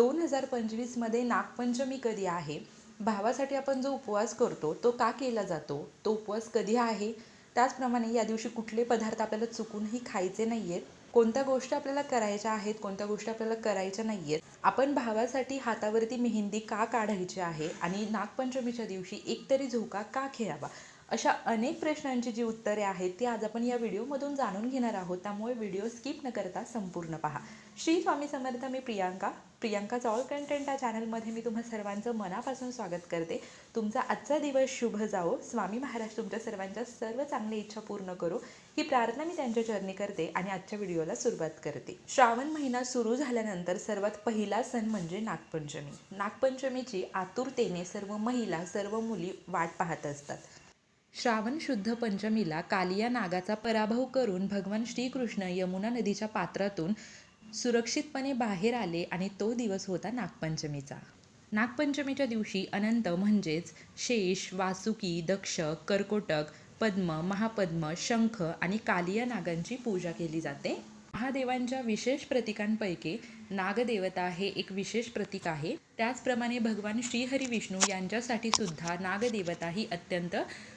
दोन हजार पंचवीसमध्ये नागपंचमी कधी आहे? भावासाठी आपण जो उपवास करतो तो का केला जातो? तो उपवास कधी आहे? त्याचप्रमाणे या दिवशी कुठले पदार्थ आपल्याला चुकूनही खायचे नाही आहेत कोणत्या गोष्टी आपल्याला करायच्या आहेत कोणत्या गोष्टी आपल्याला करायच्या नाही आहेत आपण भावासाठी हातावरती मेहंदी का काढायची आहे? आणि नागपंचमीच्या दिवशी एकतरी झोका का खेळावा? अशा अनेक प्रश्नांची जी उत्तरे आहेत ती आज आपण या व्हिडिओमधून जाणून घेणार आहोत. त्यामुळे व्हिडिओ स्किप न करता संपूर्ण पहा. श्री स्वामी समर्थ मी प्रियांका. प्रियांकाच ऑल कंटेंट या चॅनलमध्ये मी तुम्हा सर्वांचं मनापासून स्वागत करते. तुमचा आजचा दिवस शुभ जावो. स्वामी महाराज तुमच्या सर्वांच्या सर्व चांगल्या इच्छा पूर्ण करो. ही प्रार्थना मी त्यांच्या चरणी करते आणि आजच्या व्हिडिओला सुरुवात करते. श्रावण महिना सुरू झाल्यानंतर सर्वात पहिला सण म्हणजे नागपंचमी. नागपंचमीची आतुरतेने सर्व महिला सर्व मुली वाट पाहत असतात. श्रावण शुद्ध पंचमीला कालिया नागाचा पराभव करून भगवान श्रीकृष्ण यमुना नदीच्या पात्रातून सुरक्षितपणे बाहेर आले आणि तो दिवस होता नागपंचमीचा. नागपंचमीच्या दिवशी अनंत म्हणजेच शेष वासुकी दक्ष कर्कोटक पद्म महापद्म शंख आणि कालिया नागांची पूजा केली जाते. महादेवांच्या विशेष प्रतीकांपैकी नागदेवता हे एक विशेष प्रतीक आहे. त्याचप्रमाणे भगवान श्रीहरी विष्णू यांच्यासाठी सुद्धा नागदेवता ही अत्यंत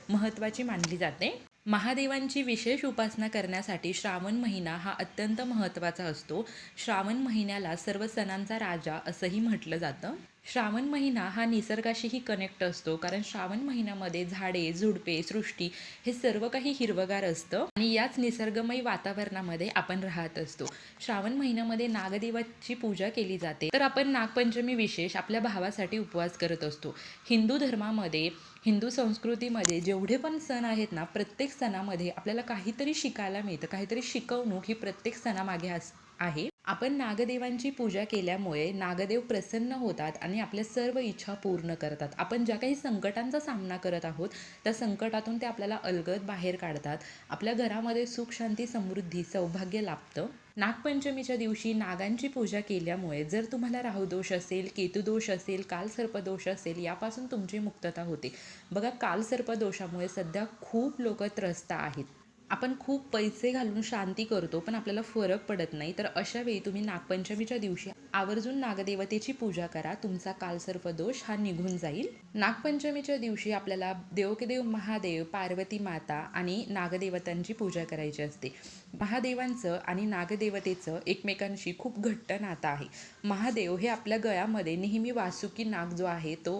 महत्त्वाची मानली जाते. महादेवांची विशेष उपासना करण्यासाठी श्रावण महिना हा अत्यंत महत्त्वाचा असतो. श्रावण महिन्याला सर्व सणांचा राजा असंही म्हटलं जातं. श्रावण महिना हा निसर्गाशीही कनेक्ट असतो. कारण श्रावण महिन्यामध्ये झाडे झुडपे सृष्टी हे सर्व काही हिरवगार असतं. आणि याच निसर्गमय वातावरणामध्ये आपण राहत असतो. श्रावण महिन्यामध्ये नागदेवाची पूजा केली जाते. तर आपण नागपंचमी विशेष आपल्या भावासाठी उपवास करत असतो. हिंदू धर्मामध्ये हिंदू संस्कृतीमध्ये जेवढे पण सण आहेत ना प्रत्येक सणामध्ये आपल्याला काहीतरी शिकायला मिळतं. काहीतरी शिकवणूक ही प्रत्येक सणामागे अस आहे. आपण नागदेवांची पूजा केल्यामुळे नागदेव प्रसन्न होतात आणि आपल्या सर्व इच्छा पूर्ण करतात. आपण ज्या काही संकटांचा सामना करत आहोत त्या संकटातून ते आपल्याला अलगद बाहेर काढतात. आपल्या घरामध्ये सुख शांती समृद्धी सौभाग्य लाभतं. नागपंचमीच्या दिवशी नागांची पूजा केल्यामुळे जर तुम्हाला राहुदोष असेल केतुदोष असेल कालसर्पदोष असेल यापासून तुमची मुक्तता होते. बघा कालसर्पदोषामुळे सध्या खूप लोक त्रस्त आहेत. आपण खूप पैसे घालून शांती करतो पण आपल्याला फरक पडत नाही. तर अशा वेळी तुम्ही नागपंचमीच्या दिवशी आवर्जून नागदेवतेची पूजा करा. तुमचा कालसर्पदोष हा निघून जाईल. नागपंचमीच्या दिवशी आपल्याला देवकेदेव महादेव पार्वती माता आणि नागदेवतांची पूजा करायची असते. महादेवांचं आणि नागदेवतेचं एकमेकांशी खूप घट्ट नातं आहे. महादेव हे आपल्या गळ्यामध्ये नेहमी वासुकी नाग जो आहे तो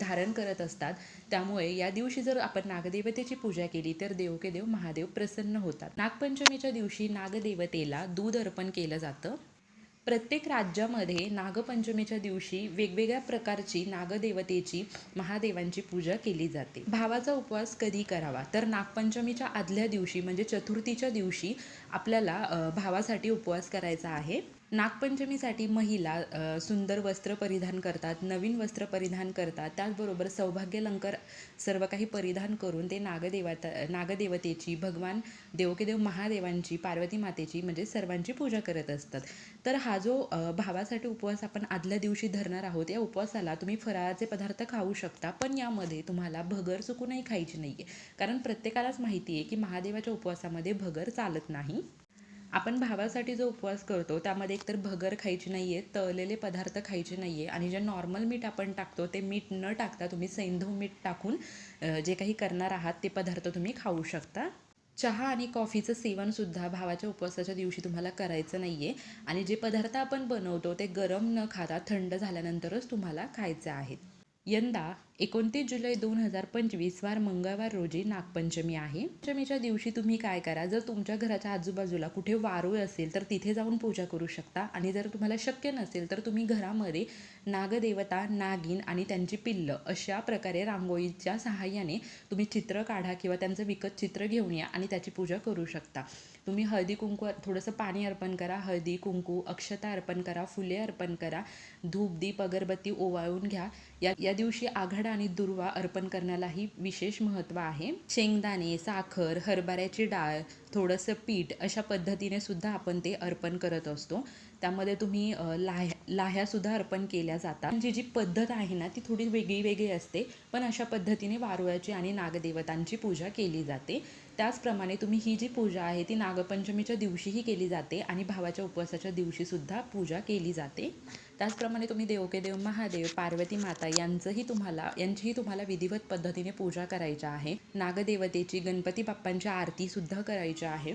धारण करत असतात. त्यामुळे या दिवशी जर आपण नागदेवतेची पूजा केली तर देवकेदेव महादेव प्रसन्न होतात. नागपंचमीच्या दिवशी नागदेवतेला दूध अर्पण केलं जातं. प्रत्येक राज्यामध्ये नागपंचमीच्या दिवशी वेगवेगळ्या प्रकारची नागदेवतेची महादेवांची पूजा केली जाते. भावाचा उपवास कधी करावा? तर नागपंचमीच्या आदल्या दिवशी म्हणजे चतुर्थीच्या दिवशी आपल्याला भावासाठी उपवास करायचा आहे. नागपंचमीसाठी महिला सुंदर वस्त्र परिधान करतात नवीन वस्त्र परिधान करतात. त्याचबरोबर सौभाग्यलंकर सर्व काही परिधान करून ते नागदेवता नागदेवतेची भगवान देवकेदेव महादेवांची पार्वती मातेची म्हणजे सर्वांची पूजा करत असतात. तर हा जो भावासाठी उपवास आपण आदल्या दिवशी धरणार आहोत या उपवासाला तुम्ही फराळाचे पदार्थ खाऊ शकता पण यामध्ये तुम्हाला भगर चुकूनही खायची नाही आहे कारण प्रत्येकालाच माहिती आहे की महादेवाच्या उपवासामध्ये भगर चालत नाही. आपण भावासाठी जो उपवास करतो त्यामध्ये एकतर भगर खायची नाही आहे तळलेले पदार्थ खायचे नाही आहे आणि जे नॉर्मल मीठ आपण टाकतो ते मीठ न टाकता तुम्ही सैंधव मीठ टाकून जे काही करणार आहात ते पदार्थ तुम्ही खाऊ शकता. चहा आणि कॉफीचं सेवनसुद्धा भावाच्या उपवासाच्या दिवशी तुम्हाला करायचं नाही आहे आणि जे पदार्थ आपण बनवतो ते गरम न खाता थंड झाल्यानंतरच तुम्हाला खायचे आहेत. यंदा एकोणतीस जुलै दोन हजार पंचवीस वार मंगळवार रोजी नागपंचमी आहे. पंचमीच्या दिवशी तुम्ही काय करा? जर तुमच्या घराच्या आजूबाजूला कुठे वारूळ असेल तर तिथे जाऊन पूजा करू शकता. आणि जर तुम्हाला शक्य नसेल तर तुम्ही घरामध्ये नागदेवता नागिन आणि त्यांची पिल्लं अशा प्रकारे रांगोळीच्या सहाय्याने तुम्ही चित्र काढा किंवा त्यांचं विकत चित्र घेऊन या आणि त्याची पूजा करू शकता. तुम्ही हळदी कुंकू थोडंसं पाणी अर्पण करा. हळदी कुंकू अक्षता अर्पण करा फुले अर्पण करा. धूप दीप अगरबत्ती ओवाळून घ्या. या या दिवशी आघाडा आणि दुर्वा अर्पण करण्यालाही विशेष महत्त्व आहे. शेंगदाणे साखर हरभऱ्याची डाळ थोडंसं पीठ अशा पद्धतीने सुद्धा आपण ते अर्पण करत असतो. त्यामध्ये तुम्ही लाह्या लाह्यासुद्धा अर्पण केल्या जातात. जी जी पद्धत आहे ना ती थोडी वेगळी वेगळी असते. पण अशा पद्धतीने वारुळाची आणि नागदेवतांची पूजा केली जाते. त्याचप्रमाणे तुम्ही ही जी पूजा आहे ती नागपंचमीच्या दिवशीही केली जाते आणि भावाच्या उपवासाच्या दिवशीसुद्धा पूजा केली जाते. त्याचप्रमाणे तुम्ही देवके देव महादेव पार्वती माता यांचंही तुम्हाला यांचीही तुम्हाला विधिवत पद्धतीने पूजा करायची आहे. नागदेवतेची गणपती बाप्पांची आरतीसुद्धा करायची आहे.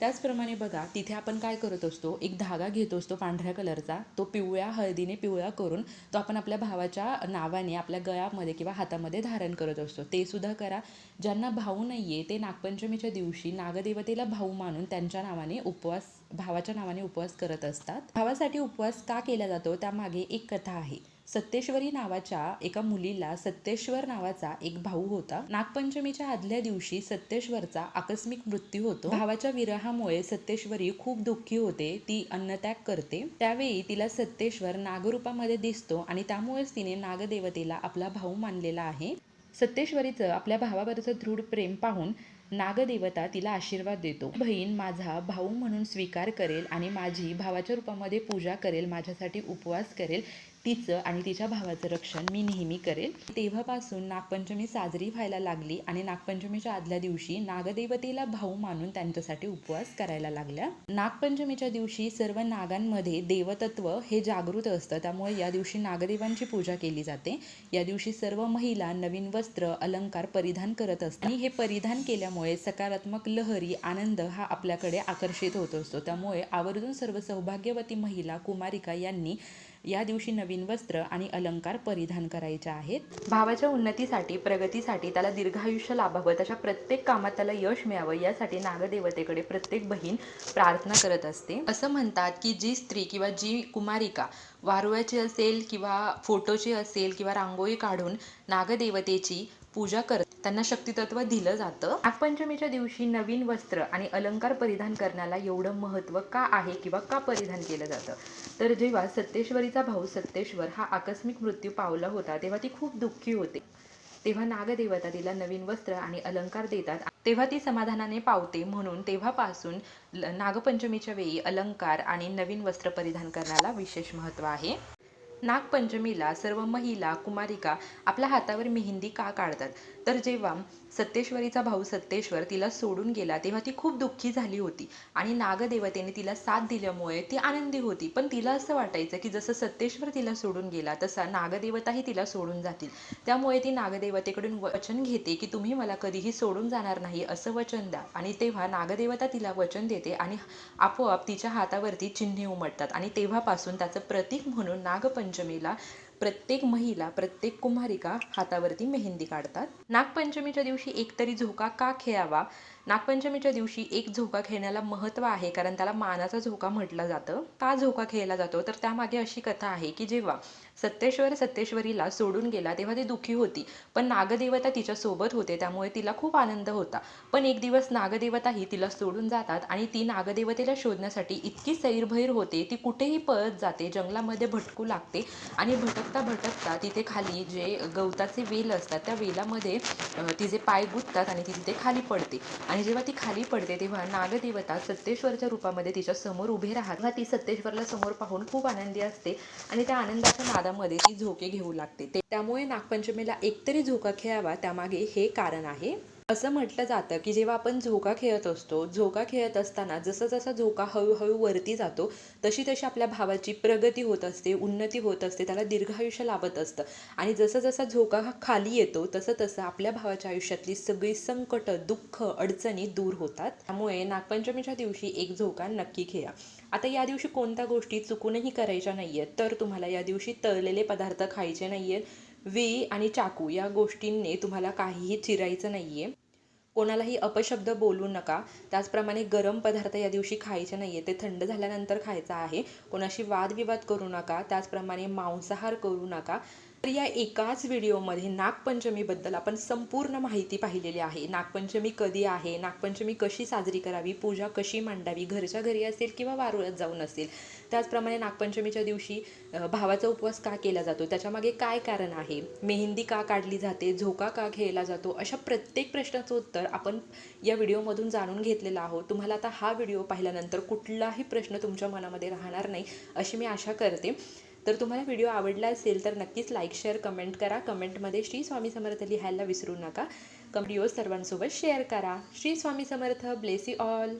त्याचप्रमाणे बघा तिथे आपण काय करत असतो? एक धागा घेत असतो पांढऱ्या कलरचा. तो पिवळ्या हळदीने पिवळा करून तो आपण आपल्या भावाच्या नावाने आपल्या गळ्यामध्ये किंवा हातामध्ये धारण करत असतो. ते सुद्धा करा. ज्यांना भाऊ नाही आहे ते नागपंचमीच्या दिवशी नागदेवतेला भाऊ मानून त्यांच्या नावाने उपवास भावाच्या नावाने उपवास करत असतात. भावासाठी उपवास का केला जातो? त्यामागे एक कथा आहे. सत्तेश्वरी नावाच्या एका मुलीला सत्तेश्वर नावाचा एक भाऊ होता. नागपंचमीच्या आदल्या दिवशी सत्तेश्वरचा आकस्मिक मृत्यू होतो. भावाच्या विरहामुळे सत्तेश्वरी खूप दुःखी होते. ती अन्नत्याग करते. त्यावेळी तिला सत्तेश्वर नागरूपामध्ये दिसतो आणि त्यामुळेच तिने नागदेवतेला आपला भाऊ मानलेला आहे. सत्तेश्वरीचं आपल्या भावावरचं दृढ प्रेम पाहून नागदेवता तिला आशीर्वाद देतो. बहीण माझा भाऊ म्हणून स्वीकार करेल आणि माझी भावाच्या रूपामध्ये पूजा करेल माझ्यासाठी उपवास करेल. तिचं आणि तिच्या भावाचं रक्षण मी नेहमी करेल तेव्हापासून नागपंचमी साजरी व्हायला लागली आणि नागपंचमीच्या आदल्या दिवशी नागदेवतेला भाऊ मानून त्यांच्यासाठी उपवास करायला लागल्या. नागपंचमीच्या दिवशी सर्व नागांमध्ये देवतत्व हे जागृत असतं. त्यामुळे या दिवशी नागदेवांची पूजा केली जाते. या दिवशी सर्व महिला नवीन वस्त्र अलंकार परिधान करत असतात. आणि हे परिधान केल्यामुळे सकारात्मक लहरी आनंद हा आपल्याकडे आकर्षित होत असतो. त्यामुळे आवर्जून सर्व सौभाग्यवती महिला कुमारिका यांनी या दिवशी नवीन वस्त्र आणि अलंकार परिधान करायचे आहेत. भावाच्या उन्नतीसाठी प्रगतीसाठी त्याला दीर्घायुष्य लाभावं त्याच्या प्रत्येक कामात त्याला यश मिळावं यासाठी नागदेवतेकडे प्रत्येक बहीण प्रार्थना करत असते. असं म्हणतात की जी स्त्री किंवा जी कुमारिका वारुळाची असेल किंवा फोटोची असेल किंवा रांगोळी काढून नागदेवतेची पूजा करत त्यांना शक्तितत्व दिलं जातं. नागपंचमीच्या दिवशी नवीन वस्त्र आणि अलंकार परिधान करण्याला एवढं महत्त्व का आहे किंवा का परिधान केलं जातं? तर जेव्हा सत्तेश्वरीचा भाऊ सत्तेश्वर हा आकस्मिक मृत्यू पावला होता तेव्हा ती खूप दुःखी होते. तेव्हा नागदेवता तिला नवीन वस्त्र आणि अलंकार देतात. तेव्हा ती समाधानाने पावते म्हणून तेव्हापासून ल- नागपंचमीच्या वेळी अलंकार आणि नवीन वस्त्र परिधान करण्याला विशेष महत्त्व आहे. नागपंचमीला सर्व महिला कुमारिका आपल्या हातावर मेहंदी का काढतात? तर जेव्हा सत्तेश्वरीचा भाऊ सत्तेश्वर तिला सोडून गेला तेव्हा ती खूप दुःखी झाली होती. आणि नागदेवतेने तिला साथ दिल्यामुळे ती आनंदी होती. पण तिला असं वाटायचं की जसं सत्तेश्वर तिला सोडून गेला तसा नागदेवताही तिला सोडून जातील. त्यामुळे ती नागदेवतेकडून वचन घेते की तुम्ही मला कधीही सोडून जाणार नाही असं वचन द्या. आणि तेव्हा नागदेवता तिला वचन देते आणि आपोआप तिच्या हातावरती चिन्हे उमटतात. आणि तेव्हापासून त्याचं प्रतीक म्हणून नागपंचमीला प्रत्येक महिला प्रत्येक कुंभारिका हातावरती मेहंदी काढतात. नागपंचमीच्या दिवशी एकतरी झोका का खेळावा? नागपंचमीच्या दिवशी एक झोका खेळण्याला महत्त्व आहे कारण त्याला मानाचा झोका म्हटलं जातं. का झोका खेळला जातो? तर त्यामागे अशी कथा आहे की जेव्हा सत्तेश्वर सत्तेश्वरीला सोडून गेला तेव्हा ती दुःखी होती. पण नागदेवता तिच्या सोबत होते त्यामुळे तिला खूप आनंद होता. पण एक दिवस नागदेवताही तिला सोडून जातात आणि ती नागदेवतेला शोधण्यासाठी इतकी सैरभैर होते ती कुठेही पळत जाते जंगलामध्ये भटकू लागते आणि भटकता भटकता तिथे खाली जे गवताचे वेल असतात त्या वेलामध्ये तिचे पाय गुंततात आणि ती तिथे खाली पडते. आणि जेव्हा ती खाली पडते तेव्हा नागदेवता सत्तेश्वरच्या रूपामध्ये तिच्या समोर उभे राहत. तेव्हा ती सत्तेश्वरला समोर पाहून खूप आनंदी असते आणि त्या आनंदाच्या नादामध्ये ती झोके घेऊ लागते. ते- त्यामुळे नागपंचमीला एकतरी झोका खेळावा त्यामागे हे कारण आहे. असं म्हटलं जातं की जेव्हा आपण झोका खेळत असतो झोका खेळत असताना जसं जसा झोका हळूहळू वरती जातो तशी तशी आपल्या भावाची प्रगती होत असते उन्नती होत असते त्याला दीर्घायुष्य लाभत असतं. आणि जसं जसा झोका हा खाली येतो तसं तसं आपल्या भावाच्या आयुष्यातली सगळी संकट दुःख अडचणी दूर होतात. त्यामुळे नागपंचमीच्या दिवशी एक झोका नक्की खेळा. आता या दिवशी कोणत्या गोष्टी चुकूनही करायच्या नाही आहेत तर तुम्हाला या दिवशी तळलेले पदार्थ खायचे नाही आहेत वी आणि चाकू या गोष्टींनी तुम्हाला काहीही चिरायचं नाही आहे कोणालाही अपशब्द बोलू नका. त्याचप्रमाणे गरम पदार्थ या दिवशी खायचे नाही आहे ते थंड झाल्यानंतर खायचं आहे. कोणाशी वादविवाद करू नका. त्याचप्रमाणे मांसाहार करू नका. तर या एकाच व्हिडिओमध्ये नागपंचमीबद्दल आपण संपूर्ण माहिती पाहिलेली आहे. नागपंचमी कधी आहे? नागपंचमी कशी साजरी करावी? पूजा कशी मांडावी? घरच्या घरी असेल किंवा वारुळात जाऊन असेल? त्याचप्रमाणे नागपंचमीच्या दिवशी भावाचा उपवास का केला जातो? त्याच्यामागे काय कारण आहे? मेहंदी का काढली जाते? झोका का खेळला जातो? अशा प्रत्येक प्रश्नाचं उत्तर आपण या व्हिडिओमधून जाणून घेतलेलं आहोत. तुम्हाला आता हा व्हिडिओ पाहिल्यानंतर कुठलाही प्रश्न तुमच्या मनामध्ये राहणार नाही अशी मी आशा करते. तर तुम्हाला व्हिडिओ आवडला असेल तर नक्कीच लाईक शेअर कमेंट करा. कमेंटमध्ये श्री स्वामी समर्थ लिहायला विसरू नका. व्हिडिओ सर्वांसोबत शेअर करा. Shri Swami Samarth bless all